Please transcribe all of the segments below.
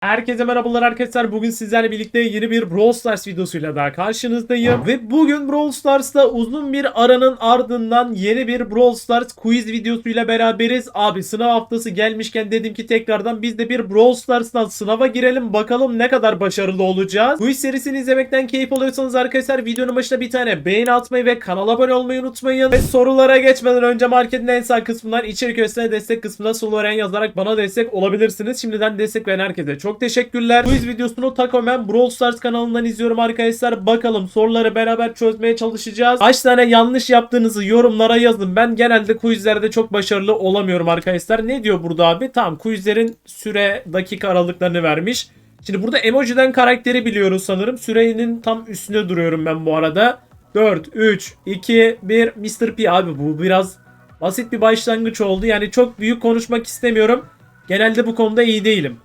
Herkese merhabalar arkadaşlar. Bugün sizlerle birlikte yeni bir Brawl Stars videosuyla daha karşınızdayım. Ve bugün Brawl Stars'ta uzun bir aranın ardından yeni bir Brawl Stars quiz videosuyla beraberiz. Abi sınav haftası gelmişken dedim ki tekrardan biz de bir Brawl Stars'tan sınava girelim. Bakalım ne kadar başarılı olacağız. Quiz serisini izlemekten keyif alıyorsanız arkadaşlar videonun başına bir tane beğeni atmayı ve kanala abone olmayı unutmayın. Ve sorulara geçmeden önce marketin en sağ kısmından içerik öğesine destek kısmına soruları yazarak bana destek olabilirsiniz. Şimdiden destek veren herkese çok teşekkürler. Quiz videosunu Takomen Brawl Stars kanalından izliyorum arkadaşlar. Bakalım soruları beraber çözmeye çalışacağız. Kaç tane yanlış yaptığınızı yorumlara yazın. Ben genelde quizlerde çok başarılı olamıyorum arkadaşlar. Ne diyor burada abi? Tamam quizlerin süre dakika aralıklarını vermiş. Şimdi burada emojiden karakteri biliyoruz sanırım. Sürenin tam üstünde duruyorum ben bu arada. 4, 3, 2, 1 Mr. P abi bu biraz basit bir başlangıç oldu. Yani çok büyük konuşmak istemiyorum. Genelde bu konuda iyi değilim.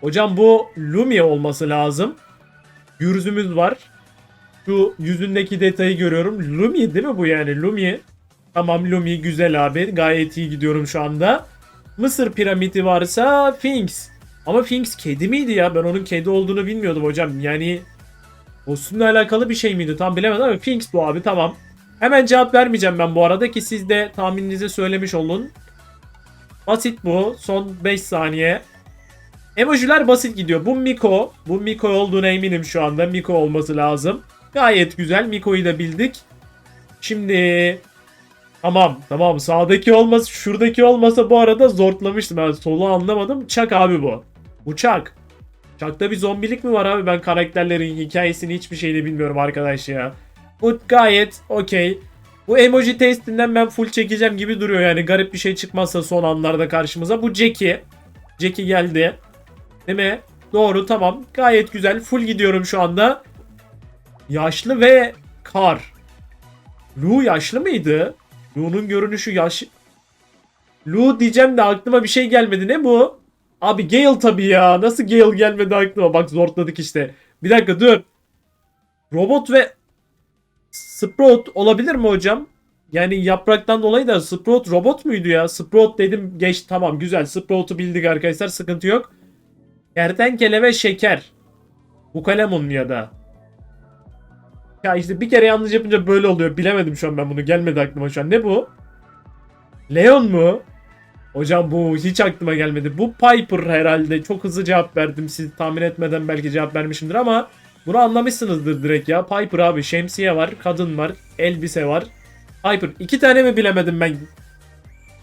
Hocam bu Lumia olması lazım. Gürzümüz var. Şu yüzündeki detayı görüyorum. Lumi değil mi bu yani? Lumi. Tamam Lumi güzel abi. Gayet iyi gidiyorum şu anda. Mısır piramidi varsa Finks. Ama Finks kedi miydi ya? Ben onun kedi olduğunu bilmiyordum hocam. Yani kostümle alakalı bir şey miydi? Tam bilemedim ama Finks bu abi tamam. Hemen cevap vermeyeceğim ben bu arada ki siz de tahmininizi söylemiş olun. Basit bu. Son 5 saniye. Emojiler basit gidiyor. Bu Miko. Bu Miko olduğuna eminim şu anda. Miko olması lazım. Gayet güzel. Miko'yu da bildik. Şimdi tamam tamam sağdaki olmasa şuradaki olmasa bu arada zortlamıştım. Ben solu anlamadım. Çak abi bu. Bu Çak. Çak'ta bir zombilik mi var abi? Ben karakterlerin hikayesini hiçbir şeyini bilmiyorum arkadaş ya. Bu gayet okey. Bu emoji testinden ben full çekeceğim gibi duruyor yani. Garip bir şey çıkmazsa son anlarda karşımıza. Bu Jackie. Jackie geldi. Değil mi? Doğru tamam. Gayet güzel. Full gidiyorum şu anda. Yaşlı ve kar. Lu yaşlı mıydı? Lu'nun görünüşü yaş... Lu diyeceğim de aklıma bir şey gelmedi. Ne bu? Abi Gale tabii ya. Nasıl Gale gelmedi aklıma? Bak zorladık işte. Bir dakika dur. Robot ve Sprout olabilir mi hocam? Yani yapraktan dolayı da Sprout robot muydu ya? Sprout dedim geç tamam güzel. Sprout'u bildik arkadaşlar sıkıntı yok. Kertenkele ve şeker. Bu kalemun ya da. Ya işte bir kere yanlış yapınca böyle oluyor. Bilemedim şu an ben bunu. Gelmedi aklıma şu an. Ne bu? Leon mu? Hocam bu hiç aklıma gelmedi. Bu Piper herhalde. Çok hızlı cevap verdim. Siz tahmin etmeden belki cevap vermişimdir ama bunu anlamışsınızdır direkt ya. Piper abi. Şemsiye var. Kadın var. Elbise var. Piper. iki tane mi bilemedim ben?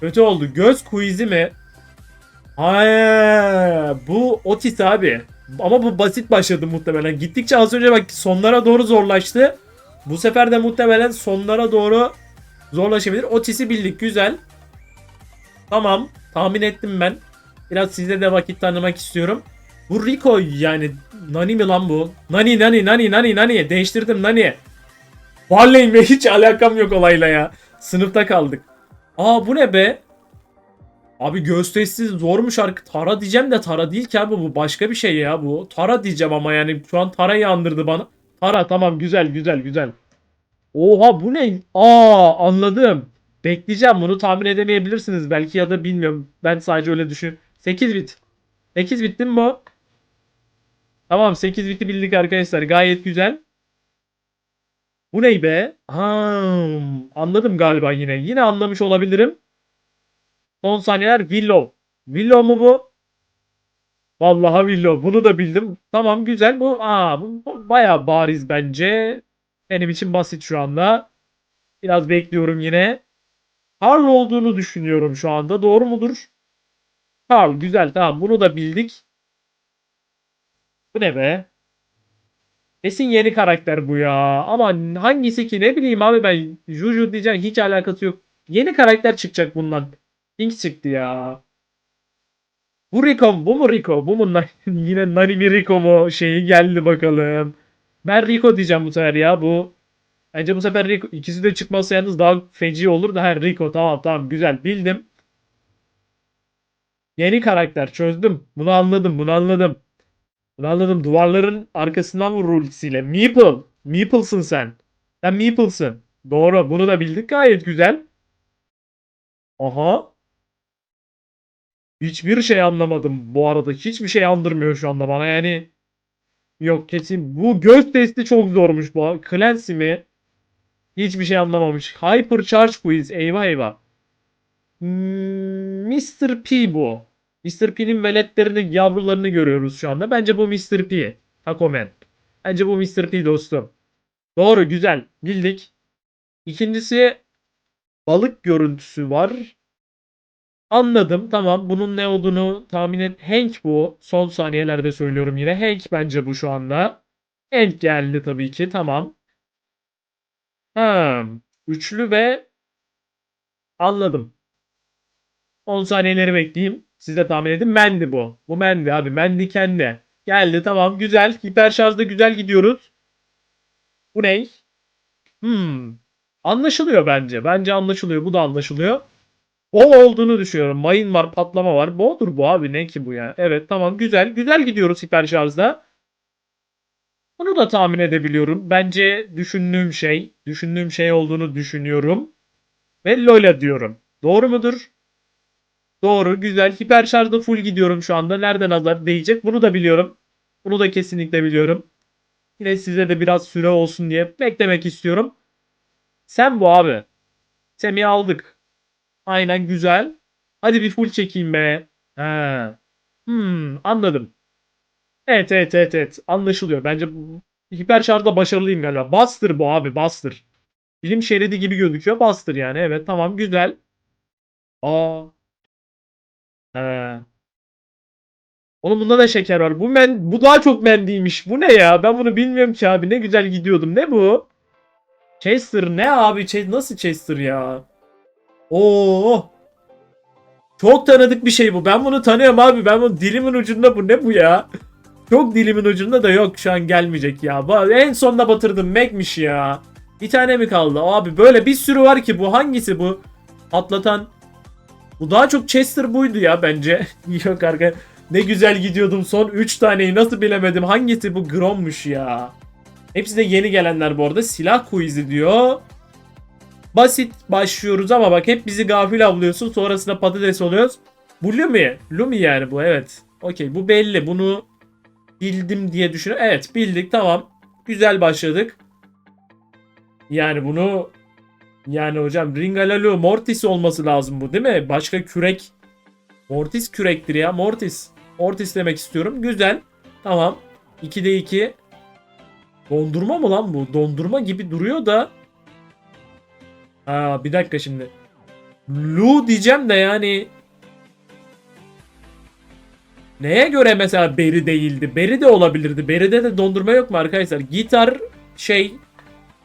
Kötü oldu. Göz quiz'i mi? Hayır, bu Otis abi. Ama bu basit başladı muhtemelen. Gittikçe az önce bak sonlara doğru zorlaştı. Bu sefer de muhtemelen sonlara doğru zorlaşabilir. Otis'i bildik güzel. Tamam tahmin ettim ben. Biraz size de vakit tanımak istiyorum. Bu Rico yani Nani mi lan bu? Nani Nani Nani Nani Nani değiştirdim Nani. Vallahi mi hiç alakam yok olayla ya. Sınıfta kaldık. Aa bu ne be? Abi gösterisi zor mu şarkı? Tara diyeceğim de Tara değil ki abi bu başka bir şey ya bu. Tara diyeceğim ama yani şu an Tara'yı andırdı bana. Tara tamam güzel güzel güzel. Oha bu ne? Aa anladım. Bekleyeceğim bunu tahmin edemeyebilirsiniz belki ya da bilmiyorum. Ben sadece öyle düşün. 8 bit. 8 bit değil mi bu? Tamam 8 biti bildik arkadaşlar gayet güzel. Bu ne be? Ha, anladım galiba yine. Yine anlamış olabilirim. Son saniyeler Willow. Willow mu bu? Vallahi Willow. Bunu da bildim. Tamam güzel. Bu, aa, bu, bu bayağı bariz bence. Benim için basit şu anda. Biraz bekliyorum yine. Carl olduğunu düşünüyorum şu anda. Doğru mudur? Carl güzel tamam bunu da bildik. Bu ne be? Kesin yeni karakter bu ya. Ama hangisi ki ne bileyim abi ben Juju diyeceğim hiç alakası yok. Yeni karakter çıkacak bundan. Link çıktı ya. Bu Rico? Bu mu Rico? Bu mu yine Nani mi Rico mu? Şeyi geldi bakalım. Ben Rico diyeceğim bu sefer ya. Bu Bence bu sefer Rico. İkisi de çıkmazsa yalnız daha feci olur da. Ha Rico tamam tamam güzel bildim. Yeni karakter çözdüm. Bunu anladım bunu anladım. Bunu anladım. Duvarların arkasından vurur ultisiyle. Meeple. Meeple'sın sen. Sen Meeple'sın. Doğru. Bunu da bildik. Gayet güzel. Aha. Hiçbir şey anlamadım bu arada. Hiçbir şey andırmıyor şu anda bana yani. Yok kesin. Bu göz testi çok zormuş bu. Clancy mi? Hiçbir şey anlamamış. Hypercharge quiz. Eyvah eyvah. Hmm, Mr. P bu. Mr. P'nin veletlerini, yavrularını görüyoruz şu anda. Bence bu Mr. P. Tacoman. Bence bu Mr. P dostum. Doğru güzel. Bildik. İkincisi balık görüntüsü var. Anladım. Tamam. Bunun ne olduğunu tahmin et. Hank bu. Son saniyelerde söylüyorum yine. Hank bence bu şu anda. Hank geldi tabii ki. Tamam. Ha, üçlü ve anladım. 10 saniyeleri bekleyeyim. Siz de tahmin edin. Mendi bu. Bu Mendi abi. Mendi kendi. Geldi tamam. Güzel. Hiper şarjda güzel gidiyoruz. Bu ne? Hmm. Anlaşılıyor bence. Bence anlaşılıyor. Bu da anlaşılıyor. Bo olduğunu düşünüyorum. Mayın var, patlama var. Bo'dur bu abi. Ne ki bu ya? Evet tamam güzel. Güzel gidiyoruz hiper şarjda. Bunu da tahmin edebiliyorum. Bence düşündüğüm şey, düşündüğüm şey olduğunu düşünüyorum. Ve Lola diyorum. Doğru mudur? Doğru, güzel. Hiper şarjda full gidiyorum şu anda. Nereden nazar değecek? Bunu da biliyorum. Bunu da kesinlikle biliyorum. Yine size de biraz süre olsun diye beklemek istiyorum. Sen bu abi. Semih'i aldık. Aynen güzel. Hadi bir full çekeyim be. Ha. Hmm, anladım. Evet evet evet evet. Anlaşılıyor. Bence hiper şarjda başarılıyım galiba. Buster bu abi Buster. Film şeridi gibi gözüküyor. Buster yani. Evet tamam güzel. Aa. He. Oğlum bunda da şeker var. Bu men bu daha çok mendiymiş. Bu ne ya? Ben bunu bilmiyorum ki abi. Ne güzel gidiyordum. Ne bu? Chester ne abi? Ch- nasıl Chester ya? Oo. Çok tanıdık bir şey bu. Ben bunu tanıyorum abi. Ben bunu dilimin ucunda bu. Ne bu ya? Çok dilimin ucunda da yok şu an gelmeyecek ya. En sonda batırdım Mac'miş ya. Bir tane mi kaldı? Abi böyle bir sürü var ki bu. Hangisi bu? Atlatan. Bu daha çok Chester buydu ya bence. yok arka. Ne güzel gidiyordum. Son 3 taneyi nasıl bilemedim. Hangisi bu? Grom'muş ya. Hepsi de yeni gelenler bu arada. Silah quiz'i diyor. Basit başlıyoruz ama bak hep bizi gafil avlıyorsun. Sonrasında patates oluyoruz. Bu Lumi. Lumi yani bu evet. Okey bu belli. Bunu bildim diye düşünüyorum. Evet bildik tamam. Güzel başladık. Yani bunu yani hocam Ringalalu Mortis olması lazım bu değil mi? Başka kürek. Mortis kürektir ya Mortis. Mortis demek istiyorum. Güzel. Tamam. 2'de 2. Dondurma mı lan bu? Dondurma gibi duruyor da. Ha bir dakika şimdi. Lu diyeceğim de yani Neye göre mesela beri değildi? Beri de olabilirdi. Beri'de de dondurma yok mu arkadaşlar? Gitar şey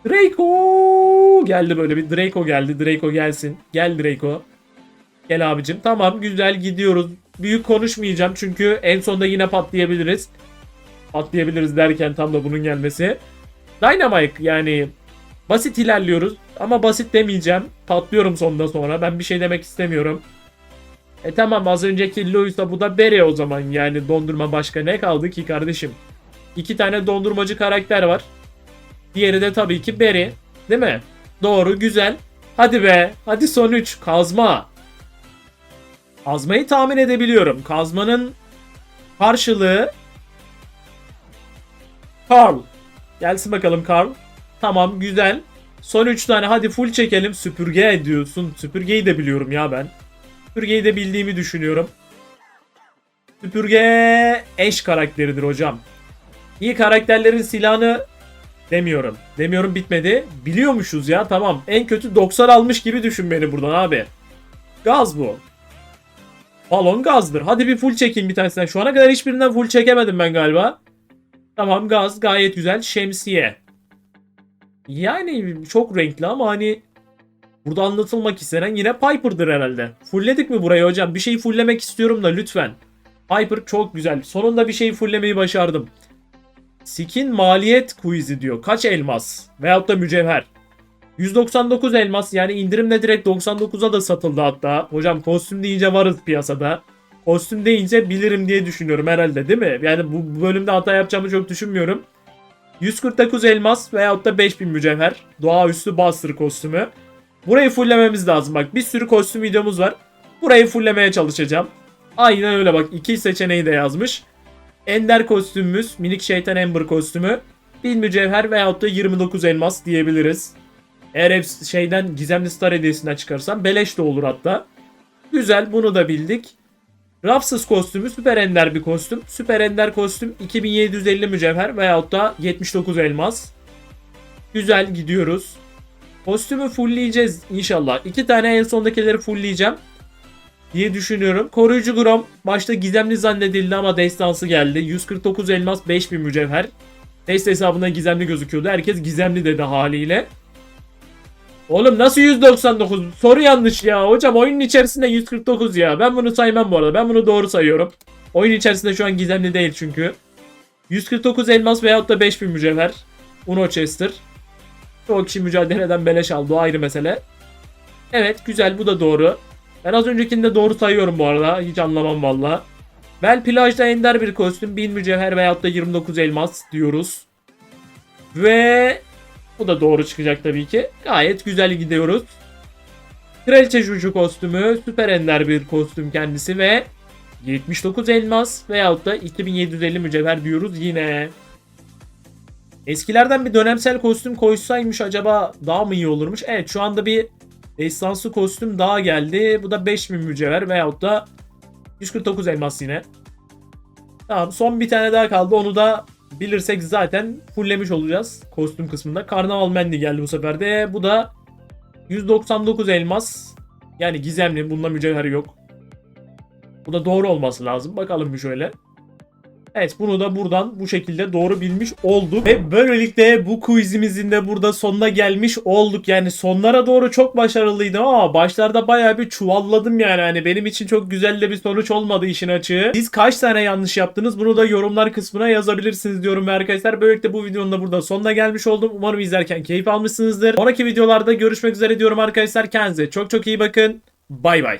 Draco geldi böyle bir Draco geldi. Draco gelsin. Gel Draco. Gel abicim. Tamam güzel gidiyoruz. Büyük konuşmayacağım çünkü en sonunda yine patlayabiliriz. Patlayabiliriz derken tam da bunun gelmesi. Dynamite yani basit ilerliyoruz ama basit demeyeceğim. Patlıyorum sonunda sonra. Ben bir şey demek istemiyorum. E tamam az önceki Louis'a bu da Bere o zaman yani dondurma başka ne kaldı ki kardeşim? İki tane dondurmacı karakter var. Diğeri de tabii ki Beri. Değil mi? Doğru güzel. Hadi be. Hadi son 3. Kazma. Kazmayı tahmin edebiliyorum. Kazmanın karşılığı Carl. Gelsin bakalım Carl. Tamam güzel. Son 3 tane hadi full çekelim. Süpürge ediyorsun. Süpürgeyi de biliyorum ya ben. Süpürgeyi de bildiğimi düşünüyorum. Süpürge eş karakteridir hocam. İyi karakterlerin silahını demiyorum. Demiyorum bitmedi. Biliyormuşuz ya tamam. En kötü 90 almış gibi düşün beni buradan abi. Gaz bu. Balon gazdır. Hadi bir full çekeyim bir tanesinden. Şu ana kadar hiçbirinden full çekemedim ben galiba. Tamam gaz gayet güzel. Şemsiye. Yani çok renkli ama hani burada anlatılmak istenen yine Piper'dır herhalde. Fullledik mi burayı hocam? Bir şeyi fulllemek istiyorum da lütfen. Piper çok güzel. Sonunda bir şeyi fulllemeyi başardım. Skin maliyet quiz'i diyor. Kaç elmas? Veyahut da mücevher. 199 elmas yani indirimle direkt 99'a da satıldı hatta. Hocam kostüm deyince varız piyasada. Kostüm deyince bilirim diye düşünüyorum herhalde değil mi? Yani bu bu bölümde hata yapacağımı çok düşünmüyorum. 149 elmas veyahut da 5000 mücevher. Doğaüstü Buster kostümü. Burayı fulllememiz lazım bak. Bir sürü kostüm videomuz var. Burayı fulllemeye çalışacağım. Aynen öyle bak iki seçeneği de yazmış. Ender kostümümüz minik şeytan Ember kostümü. 1000 mücevher veyahut da 29 elmas diyebiliriz. Eğer hepsi şeyden gizemli star hediyesinden çıkarsam beleş de olur hatta. Güzel bunu da bildik. Rafsız kostümü süper ender bir kostüm. Süper ender kostüm 2750 mücevher veyahut da 79 elmas. Güzel gidiyoruz. Kostümü fullleyeceğiz inşallah. İki tane en sondakileri fullleyeceğim diye düşünüyorum. Koruyucu Grom başta gizemli zannedildi ama destansı geldi. 149 elmas 5000 mücevher. Test hesabında gizemli gözüküyordu. Herkes gizemli dedi haliyle. Oğlum nasıl 199? Soru yanlış ya. Hocam oyunun içerisinde 149 ya. Ben bunu saymam bu arada. Ben bunu doğru sayıyorum. Oyun içerisinde şu an gizemli değil çünkü. 149 elmas veyahut da 5000 mücevher. Uno Chester. Çoğu kişi mücadeleden beleş aldı. O ayrı mesele. Evet güzel bu da doğru. Ben az öncekini de doğru sayıyorum bu arada. Hiç anlamam valla. Bel plajda ender bir kostüm. 1000 mücevher veyahut da 29 elmas diyoruz. Ve bu da doğru çıkacak tabii ki. Gayet güzel gidiyoruz. Kraliçe Juju kostümü. Süper ender bir kostüm kendisi ve 79 elmas veyahut da 2750 mücevher diyoruz yine. Eskilerden bir dönemsel kostüm koysaymış acaba daha mı iyi olurmuş? Evet şu anda bir Destansı kostüm daha geldi. Bu da 5000 mücevher veyahut da 149 elmas yine. Tamam son bir tane daha kaldı. Onu da bilirsek zaten fulllemiş olacağız kostüm kısmında. Karnaval Mendi geldi bu sefer de. Bu da 199 elmas. Yani gizemli. Bunda mücevher yok. Bu da doğru olması lazım. Bakalım bir şöyle. Evet bunu da buradan bu şekilde doğru bilmiş olduk. Ve böylelikle bu quizimizin de burada sonuna gelmiş olduk. Yani sonlara doğru çok başarılıydım ama başlarda bayağı bir çuvalladım yani. Hani benim için çok güzel de bir sonuç olmadı işin açığı. Siz kaç tane yanlış yaptınız bunu da yorumlar kısmına yazabilirsiniz diyorum ve arkadaşlar. Böylelikle bu videonun da burada sonuna gelmiş oldum. Umarım izlerken keyif almışsınızdır. Sonraki videolarda görüşmek üzere diyorum arkadaşlar. Kendinize çok çok iyi bakın. Bay bay.